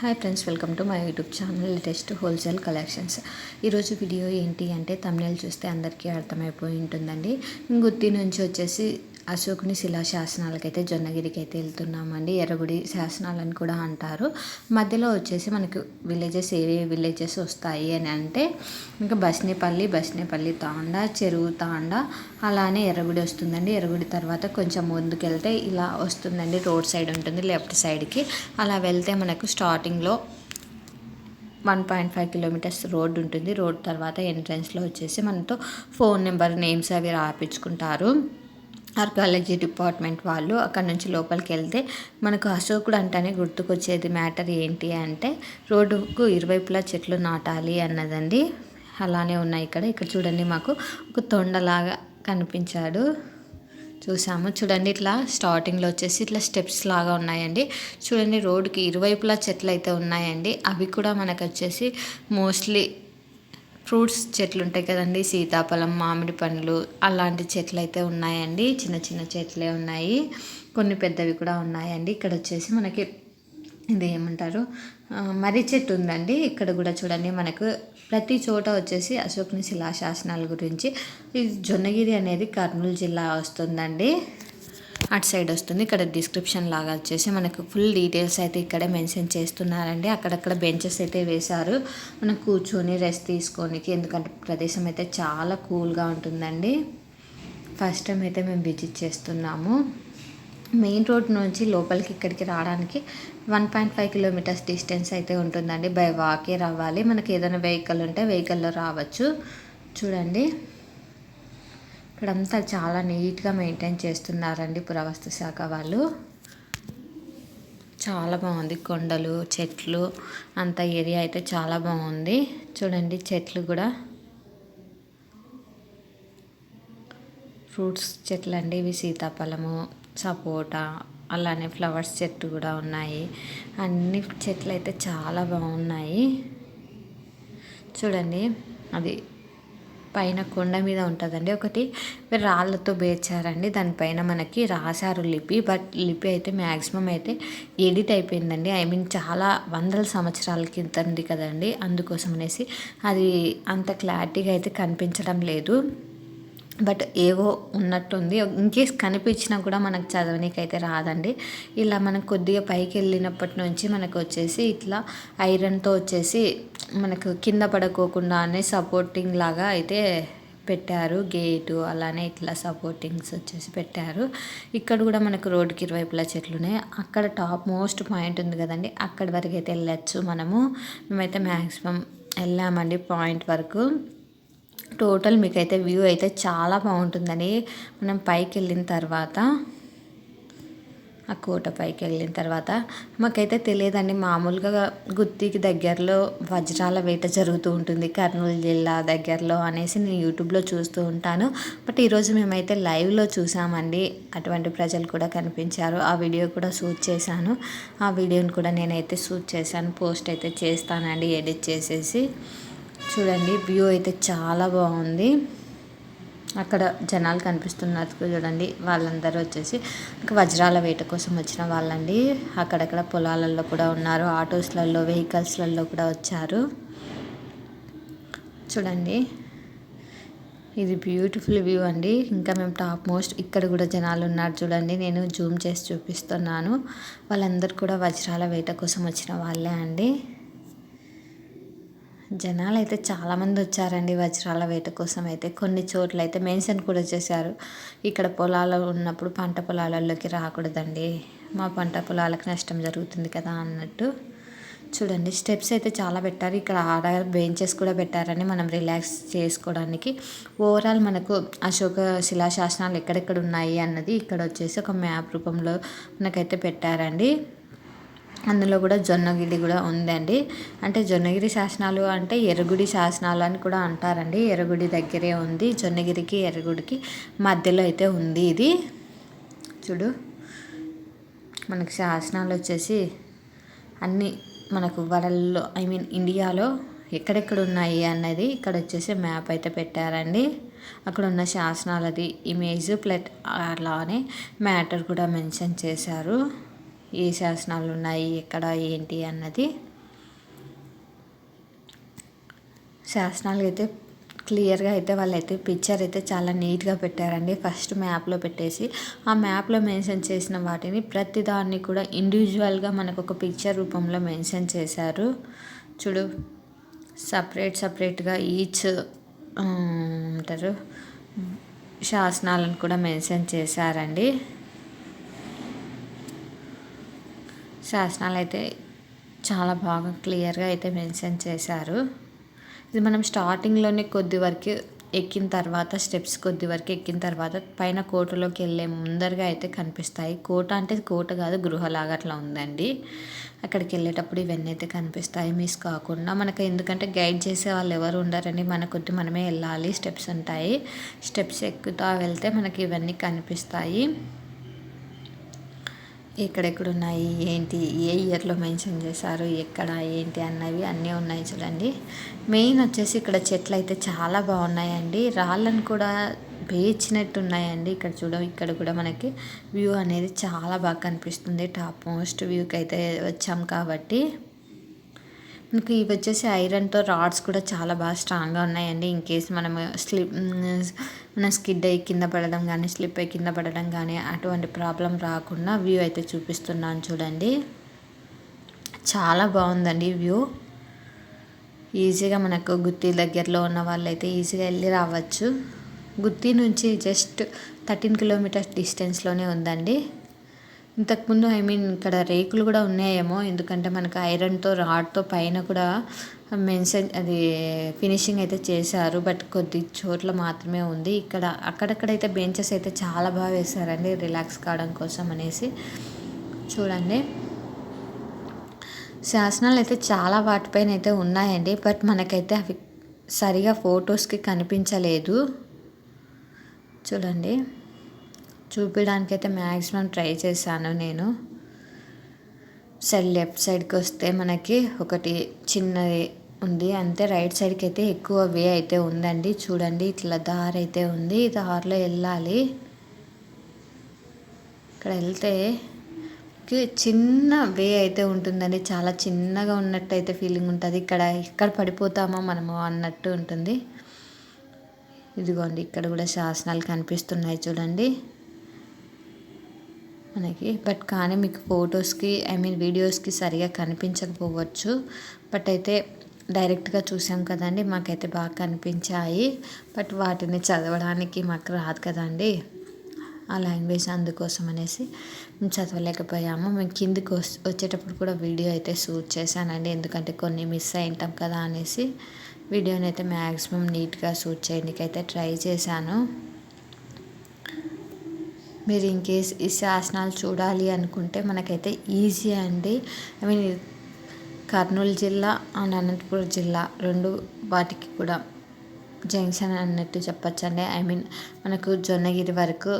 Hi friends welcome to my YouTube channel latest wholesale collections ఈరోజు video ఏంటి అంటే తమిళ చూస్తే అందరికీ అర్థమైపోయి ఉంటుందండి. గుత్తి నుంచి వచ్చేసి అశోకుని శిలా శాసనాలకైతే జొన్నగిరికి అయితే వెళ్తున్నామండి. ఎర్రగుడి శాసనాలు అని కూడా అంటారు. మధ్యలో వచ్చేసి మనకు విలేజెస్ ఏ విలేజెస్ వస్తాయి అని అంటే ఇంకా బస్నేపల్లి బస్నేపల్లి తాండా చెరువు తాండా అలానే ఎర్రగుడి వస్తుందండి. ఎర్రగుడి తర్వాత కొంచెం ముందుకెళ్తే ఇలా వస్తుందండి. రోడ్ సైడ్ ఉంటుంది లెఫ్ట్ సైడ్కి. అలా వెళ్తే మనకు స్టార్టింగ్లో one point five kilometres road ఉంటుంది. రోడ్ తర్వాత ఎంట్రన్స్లో వచ్చేసి మనతో ఫోన్ నెంబర్ నేమ్స్ అవి రాపించుకుంటారు ఆర్కాలజీ డిపార్ట్మెంట్ వాళ్ళు అక్కడ నుంచి లోపలికి వెళ్తే మనకు అశోకుడు అంటేనే గుర్తుకొచ్చేది మ్యాటర్ ఏంటి అంటే రోడ్డుకు ఇరువైపులా చెట్లు నాటాలి అన్నదండి. అలానే ఉన్నాయి ఇక్కడ. ఇక్కడ చూడండి మాకు ఒక తొండలాగా కనిపించాడు. చూసాము. చూడండి ఇట్లా స్టార్టింగ్లో వచ్చేసి ఇట్లా స్టెప్స్ లాగా ఉన్నాయండి. చూడండి రోడ్డుకి ఇరువైపులా చెట్లు అయితే ఉన్నాయండి. అవి కూడా మనకు వచ్చేసి మోస్ట్లీ ఫ్రూట్స్ చెట్లు ఉంటాయి కదండి సీతాఫలం మామిడి పండ్లు అలాంటి చెట్లు అయితే ఉన్నాయండి. చిన్న చిన్న చెట్లే ఉన్నాయి. కొన్ని పెద్దవి కూడా ఉన్నాయండి. ఇక్కడ వచ్చేసి మనకి ఇది ఏమంటారు? మర్రి చెట్టు ఉందండి. ఇక్కడ కూడా చూడండి మనకు ప్రతి చోట వచ్చేసి అశోక్ని శిలాశాసనాల గురించి ఈ జొన్నగిరి అనేది కర్నూలు జిల్లా వస్తుందండి. అటు సైడ్ వస్తుంది. ఇక్కడ డిస్క్రిప్షన్ లాగా వచ్చేసి మనకు ఫుల్ డీటెయిల్స్ అయితే ఇక్కడే మెన్షన్ చేస్తున్నారండి. అక్కడక్కడ బెంచెస్ అయితే వేశారు. మనం కూర్చొని రెస్ట్ తీసుకోనికి ఎందుకంటే ప్రదేశం అయితే చాలా కూల్గా ఉంటుందండి. ఫస్ట్ టైం అయితే మేము విజిట్ చేస్తున్నాము. మెయిన్ రోడ్ నుంచి లోపలికి ఇక్కడికి రావడానికి one point five kilometres distance అయితే ఉంటుందండి. బై వాకే రావాలి. మనకి ఏదైనా వెహికల్ ఉంటే వెహికల్లో రావచ్చు. చూడండి. ఇక్కడంతా చాలా నీట్గా మెయింటైన్ చేస్తున్నారండి పురావస్తు శాఖ వాళ్ళు. చాలా బాగుంది కొండలు చెట్లు అంత ఏరియా అయితే చాలా బాగుంది. చూడండి చెట్లు కూడా. ఫ్రూట్స్ చెట్లు అండి ఇవి సీతాఫలము సపోటా అలానే ఫ్లవర్స్ చెట్టు కూడా ఉన్నాయి. అన్ని చెట్లు అయితే చాలా బాగున్నాయి. చూడండి అది పైన కొండ మీద ఉంటుందండి. ఒకటి రాళ్ళతో బేర్చారండి దానిపైన మనకి రాశారు లిపి. బట్ లిపి అయితే మ్యాక్సిమం అయితే ఎడిట్ అయిపోయిందండి. ఐ మీన్ చాలా వందల సంవత్సరాల కింద కదండి. అందుకోసం అనేసి అది అంత క్లారిటీగా అయితే కనిపించడం లేదు. బట్ ఏవో ఉన్నట్టుంది. ఇన్కేస్ కనిపించినా కూడా మనకు చదవనీకైతే రాదండి. ఇలా మనం కొద్దిగా పైకి వెళ్ళినప్పటి నుంచి మనకు వచ్చేసి ఇట్లా ఐరన్తో వచ్చేసి మనకు కింద పడుకోకుండా అనే సపోర్టింగ్ లాగా అయితే పెట్టారు. గేటు అలానే ఇట్లా సపోర్టింగ్స్ వచ్చేసి పెట్టారు. ఇక్కడ కూడా మనకు రోడ్డుకి ఇరువైపులా చెట్లు ఉన్నాయి. అక్కడ టాప్ మోస్ట్ పాయింట్ ఉంది కదండి. అక్కడి వరకు అయితే వెళ్ళచ్చు మనము. మేమైతే మ్యాక్సిమం వెళ్ళామండి పాయింట్ వరకు. టోటల్ మీకైతే వ్యూ అయితే చాలా బాగుంటుందని మనం పైకి వెళ్ళిన తర్వాత ఆ కోట పైకి వెళ్ళిన తర్వాత మాకైతే తెలియదండి. మామూలుగా గుత్తికి దగ్గరలో వజ్రాల వేట జరుగుతూ ఉంటుంది. కర్నూలు జిల్లా దగ్గరలో అనేసి నేను యూట్యూబ్లో చూస్తూ ఉంటాను. బట్ ఈరోజు మేమైతే లైవ్లో చూసామండి. అటువంటి ప్రజలు కూడా కనిపించారు. ఆ వీడియో కూడా షూట్ చేశాను. ఆ వీడియోని కూడా నేనైతే షూట్ చేశాను. పోస్ట్ అయితే చేస్తానండి. ఎడిట్ చేసేసి. చూడండి వ్యూ అయితే చాలా బాగుంది. అక్కడ జనాలు కనిపిస్తున్నారు చూడండి వాళ్ళందరూ వచ్చేసి ఇంకా వజ్రాల వేట కోసం వచ్చిన వాళ్ళండి. అక్కడక్కడ పొలాలలో కూడా ఉన్నారు ఆటోస్లలో వెహికల్స్లలో కూడా వచ్చారు. చూడండి ఇది బ్యూటిఫుల్ వ్యూ అండి. ఇంకా మేము టాప్ మోస్ట్ ఇక్కడ కూడా జనాలు ఉన్నారు చూడండి నేను జూమ్ చేసి చూపిస్తున్నాను. వాళ్ళందరూ కూడా వజ్రాల వేట కోసం వచ్చిన వాళ్ళే అండి. జనాలు అయితే చాలామంది వచ్చారండి వజ్రాల వేట కోసం అయితే కొన్ని చోట్ల అయితే మెన్షన్ కూడా చేశారు. ఇక్కడ పొలాలు ఉన్నప్పుడు పంట పొలాలలోకి రాకూడదండి. మా పంట పొలాలకు నష్టం జరుగుతుంది కదా అన్నట్టు. చూడండి స్టెప్స్ అయితే చాలా పెట్టారు. ఇక్కడ ఆడ బెంచెస్ కూడా పెట్టారని మనం రిలాక్స్ చేసుకోవడానికి. ఓవరాల్ మనకు అశోక శిలాశాసనాలు ఎక్కడెక్కడ ఉన్నాయి అన్నది ఇక్కడ వచ్చేసి ఒక మ్యాప్ రూపంలో మనకైతే పెట్టారండి. అందులో కూడా జొన్నగిరి కూడా ఉందండి. అంటే జొన్నగిరి శాసనాలు అంటే ఎర్రగుడి శాసనాలు అని కూడా అంటారండి. ఎర్రగుడి దగ్గరే ఉంది. జొన్నగిరికి ఎర్రగుడికి మధ్యలో అయితే ఉంది ఇది. చూడు మనకి శాసనాలు వచ్చేసి అన్నీ మనకు వరల్డ్లో ఐ మీన్ ఇండియాలో ఎక్కడెక్కడ ఉన్నాయి అన్నది ఇక్కడ వచ్చేసి మ్యాప్ అయితే పెట్టారండి. అక్కడ ఉన్న శాసనాలది ఇమేజ్ ప్లట్ అలానే మ్యాటర్ కూడా మెన్షన్ చేశారు. ఏ శాసనాలు ఉన్నాయి ఎక్కడ ఏంటి అన్నది శాసనాలు అయితే క్లియర్గా అయితే వాళ్ళైతే పిక్చర్ అయితే చాలా నీట్గా పెట్టారండి. ఫస్ట్ మ్యాప్లో పెట్టేసి ఆ మ్యాప్లో మెన్షన్ చేసిన వాటిని ప్రతి దాన్ని కూడా ఇండివిజువల్గా మనకు ఒక పిక్చర్ రూపంలో మెన్షన్ చేశారు. చూడు సపరేట్ సపరేట్గా ఈచ్ అంటారు శాసనాలను కూడా మెన్షన్ చేశారండి. శాసనాలు అయితే చాలా బాగా క్లియర్గా అయితే మెన్షన్ చేశారు. ఇది మనం స్టార్టింగ్లోనే కొద్ది వరకు ఎక్కిన తర్వాత స్టెప్స్ కొద్ది వరకు ఎక్కిన తర్వాత పైన కోటలోకి వెళ్ళే ముందరగా అయితే కనిపిస్తాయి. కోట అంటే కోట కాదు గృహలాగా అట్లా ఉందండి. అక్కడికి వెళ్ళేటప్పుడు ఇవన్నీ అయితే కనిపిస్తాయి. మిస్ కాకుండా మనకు ఎందుకంటే గైడ్ చేసే వాళ్ళు ఎవరు ఉండరని మన కొద్ది మనమే వెళ్ళాలి. స్టెప్స్ ఉంటాయి. స్టెప్స్ ఎక్కుతూ వెళ్తే మనకి ఇవన్నీ కనిపిస్తాయి. ఎక్కడెక్కడ ఉన్నాయి ఏంటి ఏ ఇయర్లో మెన్షన్ చేశారు ఎక్కడ ఏంటి అన్నవి అన్నీ ఉన్నాయి చూడండి. మెయిన్ వచ్చేసి ఇక్కడ చెట్లు అయితే చాలా బాగున్నాయండి. రాళ్ళను కూడా పేర్చినట్టు ఉన్నాయండి ఇక్కడ చూడ ఇక్కడ కూడా మనకి వ్యూ అనేది చాలా బాగా కనిపిస్తుంది. టాప్ మోస్ట్ వ్యూకి అయితే వచ్చాం కాబట్టి. మనకి ఇవి వచ్చేసి ఐరన్తో రాడ్స్ కూడా చాలా బాగా స్ట్రాంగ్గా ఉన్నాయండి. ఇన్ కేస్ మనం uh, స్లిప్ mm, మనం స్కిడ్ అయ్యి కింద పడడం కానీ స్లిప్ అయ్యి కింద పడడం కానీ అటువంటి ప్రాబ్లం రాకుండా వ్యూ అయితే చూపిస్తున్నాను చూడండి. చాలా బాగుందండి వ్యూ ఈజీగా మనకు గుత్తి దగ్గరలో ఉన్న వాళ్ళైతే ఈజీగా వెళ్ళి రావచ్చు. గుత్తి నుంచి జస్ట్ థర్టీన్ కిలోమీటర్స్ డిస్టెన్స్లోనే ఉందండి. ఇంతకుముందు ఐ మీన్ ఇక్కడ రేకులు కూడా ఉన్నాయేమో. ఎందుకంటే మనకు ఐరన్తో రాడ్తో పైన కూడా మెన్షన్ అది ఫినిషింగ్ అయితే చేశారు. బట్ కొద్ది చోట్ల మాత్రమే ఉంది. ఇక్కడ అక్కడక్కడైతే బెంచెస్ అయితే చాలా బాగా వేశారండి. రిలాక్స్ కావడం కోసం అనేసి. చూడండి. శాసనాలు అయితే చాలా వాటిపైన అయితే ఉన్నాయండి. బట్ మనకైతే అవి సరిగా ఫొటోస్కి కనిపించలేదు. చూడండి. చూపించడానికి అయితే మ్యాక్సిమం ట్రై చేశాను నేను. సైడ్ లెఫ్ట్ సైడ్కి వస్తే మనకి ఒకటి చిన్నది ఉంది. అంతే రైట్ సైడ్కి అయితే ఎక్కువ వే అయితే ఉందండి. చూడండి ఇట్లా దారి అయితే ఉంది. దారిలో వెళ్ళాలి. ఇక్కడ వెళ్తే చిన్న వే అయితే ఉంటుందండి. చాలా చిన్నగా ఉన్నట్టు అయితే ఫీలింగ్ ఉంటుంది. ఇక్కడ ఎక్కడ పడిపోతామో మనము అన్నట్టు ఉంటుంది. ఇదిగోండి ఇక్కడ కూడా శాసనాలు కనిపిస్తున్నాయి చూడండి. మనకి. బట్ కానీ మీకు ఫొటోస్కి ఐ మీన్ వీడియోస్కి సరిగా కనిపించకపోవచ్చు. బట్ అయితే డైరెక్ట్గా చూసాం కదండి మాకైతే బాగా కనిపించాయి. బట్ వాటిని చదవడానికి మాకు రాదు కదండి. ఆ లాంగ్వేజ్ అందుకోసం అనేసి మేము చదవలేకపోయాము. మేము కిందికి వచ్చేటప్పుడు కూడా వీడియో అయితే షూట్ చేశానండి. ఎందుకంటే కొన్ని మిస్ అయింటాం కదా అనేసి. వీడియోని అయితే మ్యాక్సిమం నీట్గా షూట్ చేయడానికి అయితే ట్రై చేశాను. మీరు ఇంకేస్ ఈ శాసనాలు చూడాలి అనుకుంటే మనకైతే ఈజీ అండి. ఐ మీన్ కర్నూలు జిల్లా అండ్ అనంతపురం జిల్లా రెండు వాటికి కూడా జంక్షన్ అన్నట్టు చెప్పచ్చండి. ఐ మీన్ మనకు జొన్నగిరి వరకు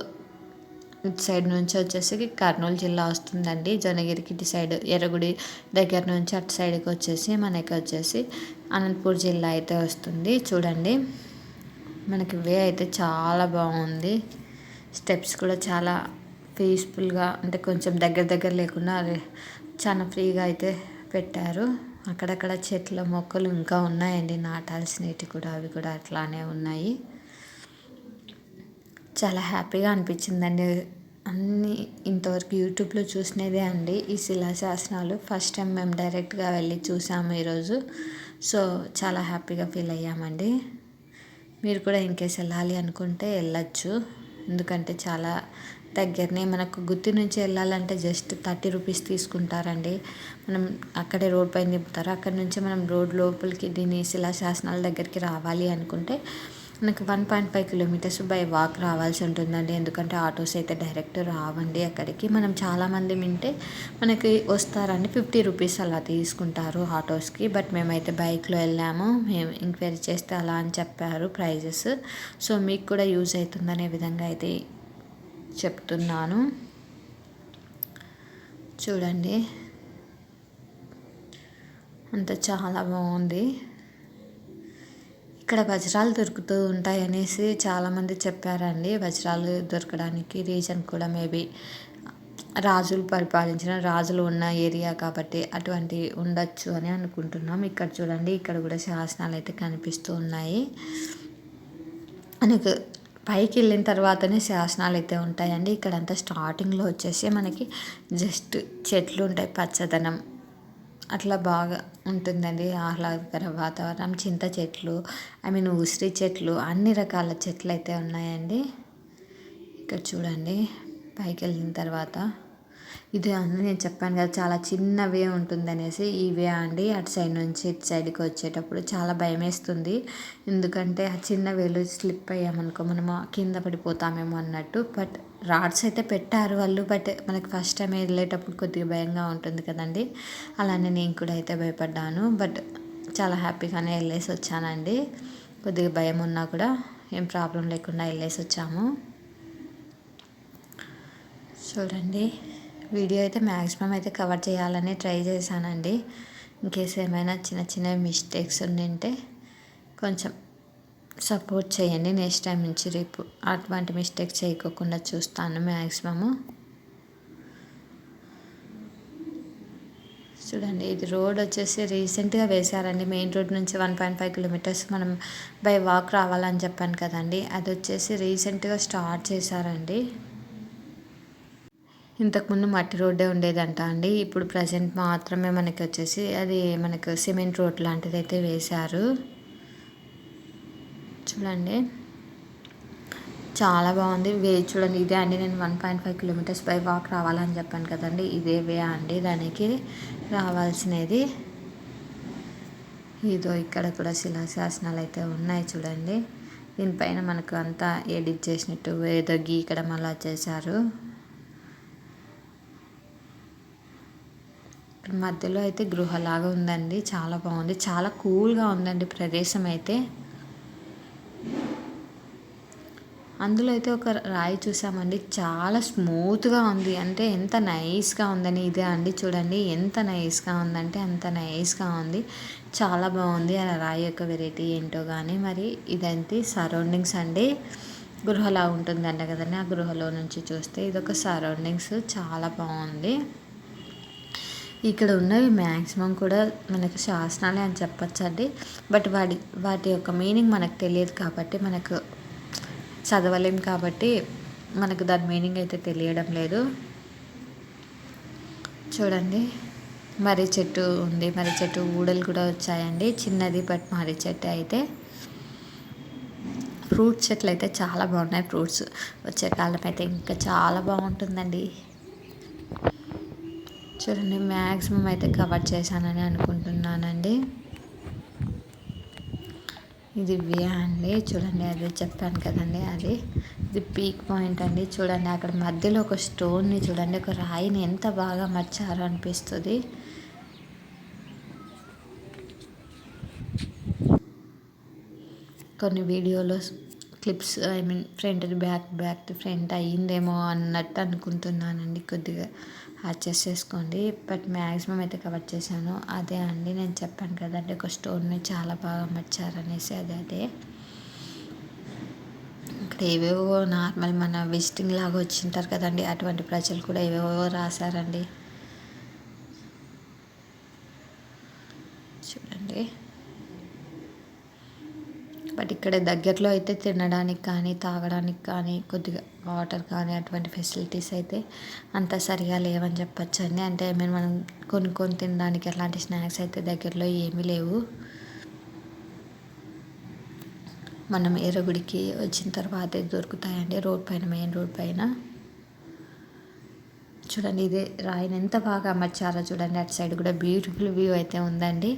ఇటు సైడ్ నుంచి వచ్చేసి కర్నూలు జిల్లా వస్తుందండి. జొన్నగిరికి ఇటు సైడ్ ఎర్రగుడి దగ్గర నుంచి అటు సైడ్కి వచ్చేసి మనకి వచ్చేసి అనంతపూర్ జిల్లా అయితే వస్తుంది. చూడండి. మనకి వే అయితే చాలా బాగుంది. స్టెప్స్ కూడా చాలా పీస్ఫుల్గా అంటే కొంచెం దగ్గర దగ్గర లేకుండా చాలా ఫ్రీగా అయితే పెట్టారు. అక్కడక్కడ చెట్ల మొక్కలు ఇంకా ఉన్నాయండి. నాటాల్సినవి కూడా అవి కూడా అట్లానే ఉన్నాయి. చాలా హ్యాపీగా అనిపించిందండి. అన్నీ ఇంతవరకు యూట్యూబ్లో చూసినదే అండి. ఈ శిలాశాసనాలు ఫస్ట్ టైం మేము డైరెక్ట్గా వెళ్ళి చూసాము ఈరోజు. సో చాలా హ్యాపీగా ఫీల్ అయ్యామండి. మీరు కూడా ఇంకేసి వెళ్ళాలి అనుకుంటే వెళ్ళచ్చు. ఎందుకంటే చాలా దగ్గరనే మనకు గుత్తి నుంచి వెళ్ళాలంటే జస్ట్ థర్టీ రూపీస్ తీసుకుంటారండి. మనం అక్కడే రోడ్ పైన దింపుతారు అక్కడ నుంచి మనం రోడ్ లోపలికి దీని శిలాశాసనాల దగ్గరికి రావాలి అనుకుంటే మనకి one point five kilometres by walk రావాల్సి ఉంటుందండి. ఎందుకంటే ఆటోస్ అయితే డైరెక్ట్ రావండి అక్కడికి. మనం చాలామంది వింటే మనకి వస్తారండి ఫిఫ్టీ రూపీస్ అలా తీసుకుంటారు ఆటోస్కి. బట్ మేమైతే బైక్లో వెళ్ళాము. మేము ఎంక్వైరీ చేస్తే అలా అని చెప్పారు ప్రైజెస్ సో మీకు కూడా యూజ్ అవుతుందనే విధంగా అయితే చెప్తున్నాను. చూడండి. అంత చాలా బాగుంది. ఇక్కడ వజ్రాలు దొరుకుతూ ఉంటాయి అనేసి చాలామంది చెప్పారండి. వజ్రాలు దొరకడానికి రీజన్ కూడా మేబీ రాజులు పరిపాలించిన రాజులు ఉన్న ఏరియా కాబట్టి అటువంటి ఉండొచ్చు అని అనుకుంటున్నాం. ఇక్కడ చూడండి ఇక్కడ కూడా శాసనాలు అయితే కనిపిస్తూ ఉన్నాయి. మనకు పైకి వెళ్ళిన తర్వాతనే శాసనాలు అయితే ఉంటాయండి. ఇక్కడంతా స్టార్టింగ్లో వచ్చేసి మనకి జస్ట్ చెట్లు ఉంటాయి పచ్చదనం. అట్లా బాగా ఉంటుందండి ఆహ్లాదకర వాతావరణం. చింత చెట్లు ఐ మీన్ ఉసిరి చెట్లు అన్ని రకాల చెట్లు అయితే ఉన్నాయండి. ఇక్కడ చూడండి పైకి వెళ్ళిన తర్వాత ఇది అన్నీ నేను చెప్పాను కదా చాలా చిన్న వే ఉంటుందనేసి ఈ వే అండి. అటు సైడ్ నుంచి ఇటు సైడ్కి వచ్చేటప్పుడు చాలా భయం వేస్తుంది ఎందుకంటే ఆ చిన్న వేలు స్లిప్ అయ్యామనుకో మనము కింద పడిపోతామేమో అన్నట్టు. బట్ రాడ్స్ అయితే పెట్టారు వాళ్ళు బట్ మనకి ఫస్ట్ టైం వెళ్ళేటప్పుడు కొద్దిగా భయంగా ఉంటుంది కదండి. అలానే నేను కూడా అయితే భయపడ్డాను. బట్ చాలా హ్యాపీగానే వెళ్ళేసి వచ్చానండి. కొద్దిగా భయం ఉన్నా కూడా ఏం ప్రాబ్లం లేకుండా వెళ్ళేసి వచ్చాము. చూడండి. వీడియో అయితే మ్యాక్సిమం అయితే కవర్ చేయాలని ట్రై చేశానండి. ఇన్కేస్ ఏమైనా చిన్న చిన్న మిస్టేక్స్ ఉండింటే కొంచెం సపోర్ట్ చేయండి. నెక్స్ట్ టైం నుంచి రేపు అటువంటి మిస్టేక్ చేయకోకుండా చూస్తాను మ్యాక్సిమము చూడండి ఇది రోడ్ వచ్చేసి రీసెంట్గా వేశారండి. మెయిన్ రోడ్ నుంచి వన్ పాయింట్ ఫైవ్ కిలోమీటర్స్ మనం బై వాక్ రావాలని చెప్పాను కదండి. అది వచ్చేసి రీసెంట్గా స్టార్ట్ చేశారండి. ఇంతకుముందు మట్టి రోడ్డే ఉండేదంట అండి. ఇప్పుడు ప్రజెంట్ మాత్రమే మనకి వచ్చేసి అది మనకు సిమెంట్ రోడ్ లాంటిది అయితే వేశారు. చూడండి. చాలా బాగుంది. వే చూడండి ఇదే అండి. నేను one point five kilometres by walk రావాలని చెప్పాను కదండి. ఇదే వే అండి. దానికి రావాల్సినది. ఇదో ఇక్కడ కూడా శిలాశాసనాలు అయితే ఉన్నాయి చూడండి. దీనిపైన మనకు అంతా ఎడిట్ చేసినట్టు ఏదో గీకడం అలా చేశారు. మధ్యలో అయితే గృహలాగా ఉందండి. చాలా బాగుంది. చాలా కూల్గా ఉందండి ప్రదేశం అయితే. అందులో అయితే ఒక రాయి చూసామండి. చాలా స్మూత్గా ఉంది. అంటే ఎంత నైస్గా ఉందని ఇదే అండి చూడండి. ఎంత నైస్గా ఉందంటే అంత నైస్గా ఉంది. చాలా బాగుంది. ఆ రాయి యొక్క వెరైటీ ఏంటో కానీ మరి ఇదంతే సరౌండింగ్స్ అండి. గృహలా ఉంటుందంట కదండి. ఆ గృహలో నుంచి చూస్తే ఇదొక సరౌండింగ్స్. చాలా బాగుంది. ఇక్కడ ఉన్నవి మ్యాక్సిమం కూడా మనకు శాసనాలే అని చెప్పచ్చండి. బట్ వాటి వాటి యొక్క మీనింగ్ మనకు తెలియదు కాబట్టి మనకు చదవలేం కాబట్టి మనకు దాని మీనింగ్ అయితే తెలియడం లేదు. చూడండి. మర్రి చెట్టు ఉంది. మర్రి చెట్టు ఊడలు కూడా వచ్చాయండి. చిన్నది బట్ మర్రి చెట్టు అయితే. ఫ్రూట్స్ చెట్లు అయితే చాలా బాగున్నాయి. ఫ్రూట్స్ వచ్చే కాలం అయితే ఇంకా చాలా బాగుంటుందండి. చూడండి మ్యాక్సిమం అయితే కవర్ చేశానని అనుకుంటున్నానండి. ఇది వే అండి. చూడండి అది చెప్పాను కదండి అది. ఇది పీక్ పాయింట్ అండి. చూడండి అక్కడ మధ్యలో ఒక స్టోన్ని చూడండి ఒక రాయిని ఎంత బాగా మర్చారో అనిపిస్తుంది. కొన్ని వీడియోలో clips I mean front back back front అయ్యిందేమో అన్నట్టు అనుకుంటున్నానండి కొద్దిగా. అడ్జస్ట్ చేసుకోండి బట్ మ్యాక్సిమం అయితే కవర్ చేశాను. అదే అండి నేను చెప్పాను కదండి ఒక స్టోన్ని చాలా బాగా మర్చారనేసి అదే అదే. ఇక్కడ ఏవేవో నార్మల్ మన విజిటింగ్ లాగా వచ్చింటారు కదండి అటువంటి ప్రజలు కూడా ఏవేవో రాశారండి చూడండి బట్ ఇక్కడ దగ్గరలో అయితే తినడానికి కానీ తాగడానికి కానీ కొద్దిగా వాటర్ కానీ అటువంటి ఫెసిలిటీస్ అయితే అంత సరిగా లేవని చెప్పచ్చు అండి అంటే మేము మనం కొనుక్కొని తినడానికి ఎలాంటి స్నాక్స్ అయితే దగ్గరలో ఏమీ లేవు. మనం ఎరుగుడికి వచ్చిన తర్వాత దొరుకుతాయండి. రోడ్ పైన మెయిన్ రోడ్ పైన. చూడండి ఇదే రాయిని ఎంత బాగా అమర్చారో చూడండి. అటు సైడ్ కూడా బ్యూటిఫుల్ వ్యూ అయితే ఉందండి.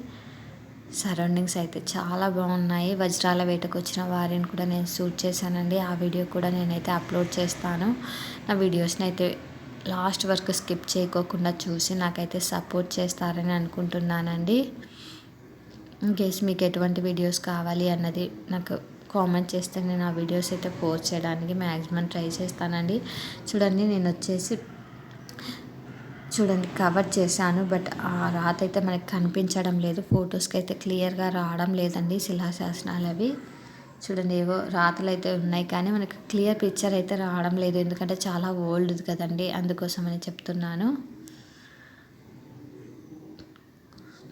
సరౌండింగ్స్ అయితే చాలా బాగున్నాయి. వజ్రాల వేటకు వచ్చిన వారిని కూడా నేను షూట్ చేశానండి. ఆ వీడియో కూడా నేనైతే అప్లోడ్ చేస్తాను. నా వీడియోస్ని అయితే లాస్ట్ వరకు స్కిప్ చేయకోకుండా చూసి నాకైతే సపోర్ట్ చేస్తారని అనుకుంటున్నానండి. ఇంకేస్ మీకు ఎటువంటి వీడియోస్ కావాలి అన్నది నాకు కామెంట్ చేస్తే నేను ఆ వీడియోస్ అయితే పోస్ట్ చేయడానికి మ్యాక్సిమం ట్రై చేస్తానండి. చూడండి నేను వచ్చేసి చూడండి కవర్ చేశాను బట్ ఆ రాత అయితే మనకి కనిపించడం లేదు. ఫొటోస్కి అయితే క్లియర్గా రావడం లేదండి శిలాశాసనాలు అవి. చూడండి ఏవో రాతలు అయితే ఉన్నాయి కానీ మనకి క్లియర్ పిక్చర్ అయితే రావడం లేదు. ఎందుకంటే చాలా ఓల్డ్ కదండి అందుకోసమని చెప్తున్నాను.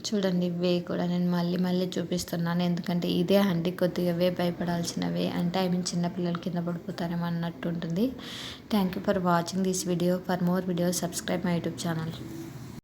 చూడండి ఇవే కూడా నేను మళ్ళీ మళ్ళీ చూపిస్తున్నాను. ఎందుకంటే ఇదే అండి కొద్దిగా వే భయపడాల్సినవే అంటే ఐ మీన్ చిన్నపిల్లలు కింద పడిపోతారేమో అన్నట్టు ఉంటుంది. Thank you for watching this video for more video subscribe my YouTube channel